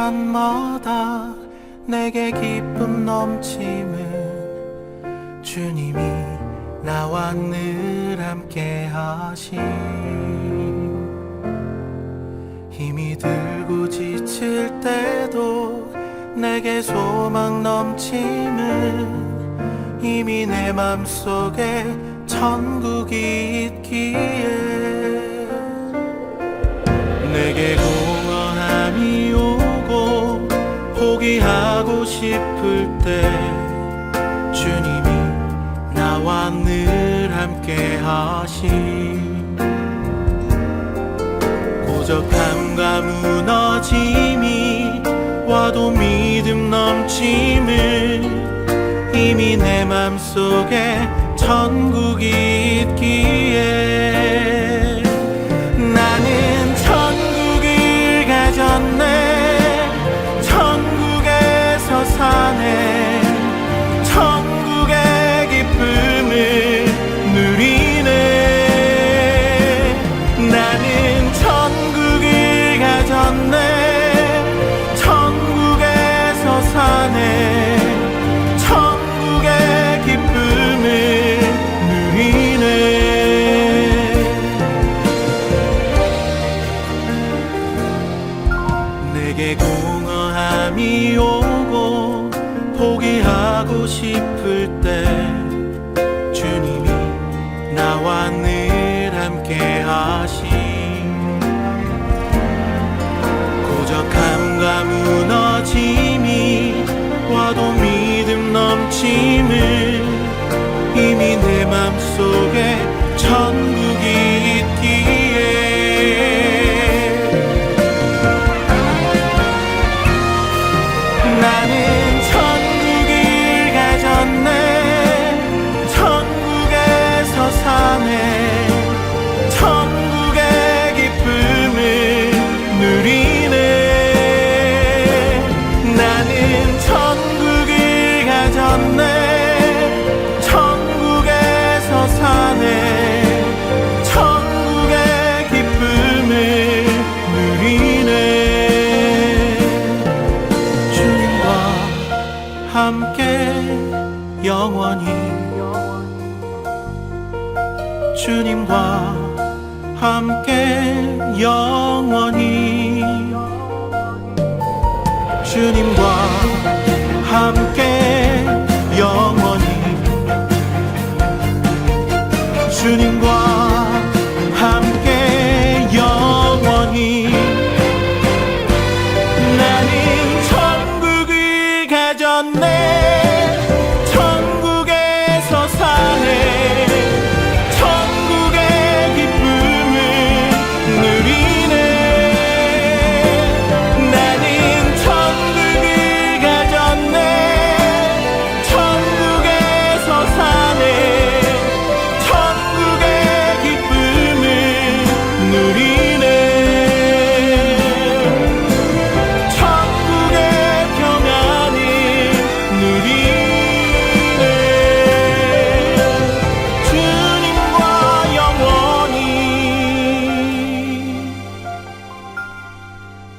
순간마다 내게 기쁨 넘침은 주님이 나와 늘 함께 하심. 힘이 들고 지칠 때도 내게 소망 넘침은 이미 내 맘속에 천국이 있기 싶을 때 주님이 나와 늘 함께 하심 고적함과 무너짐이 와도 믿음 넘침을 이미 내 맘속에 천국이 있기에 포기하고 싶을 때 주님이 나와 늘 함께 하심 고적함과 무너짐이 와도 믿음 넘침 영원히 주님과 함께 영원히 주님과 함께 영원히 주님과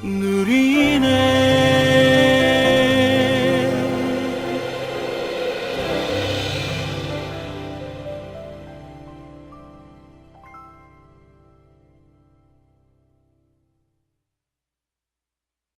누리